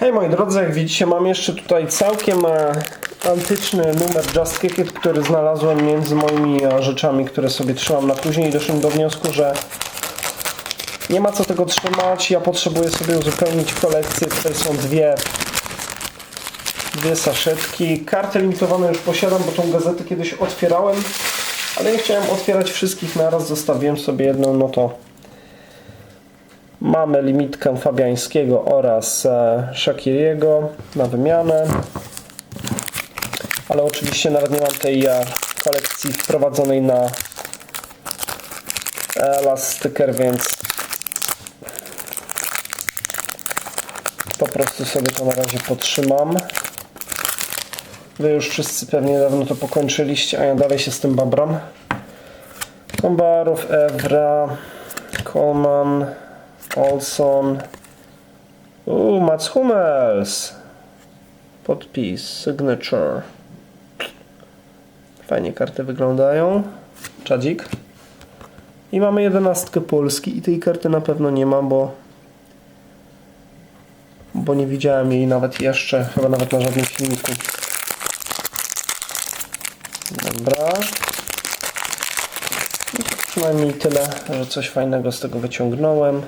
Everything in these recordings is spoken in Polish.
Hej moi drodzy, jak widzicie mam jeszcze tutaj całkiem e, antyczny numer Just Kick który znalazłem między moimi e, rzeczami, które sobie trzymam na później. I doszedłem do wniosku, że nie ma co tego trzymać, ja potrzebuję sobie uzupełnić kolekcję, tutaj są dwie dwie saszetki, karty limitowane już posiadam, bo tą gazetę kiedyś otwierałem, ale nie chciałem otwierać wszystkich. Naraz, zostawiłem sobie jedną, no to Mamy limitkę Fabiańskiego oraz e, Shakiriego na wymianę. Ale oczywiście nawet nie mam tej e, kolekcji wprowadzonej na elastyker, więc po prostu sobie to na razie potrzymam. Wy już wszyscy pewnie dawno to pokończyliście, a ja dalej się z tym babram. Kombarów, Evra, Coleman, Olson. Uuu, Mats Hummels. Podpis, signature. Fajnie karty wyglądają. Czadzik. I mamy jedenastkę Polski i tej karty na pewno nie mam, bo bo nie widziałem jej nawet jeszcze, chyba nawet na żadnym filmiku. Dobra. Przynajmniej tyle, że coś fajnego z tego wyciągnąłem.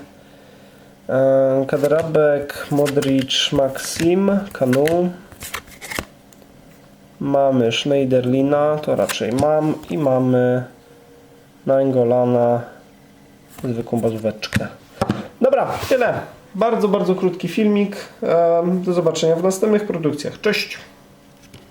Kaderabek, Modric, Maxim, Kanu. Mamy Schneiderlina, to raczej mam. I mamy Naingolana, zwykłą bazóweczkę. Dobra, tyle. Bardzo, bardzo krótki filmik. Do zobaczenia w następnych produkcjach. Cześć!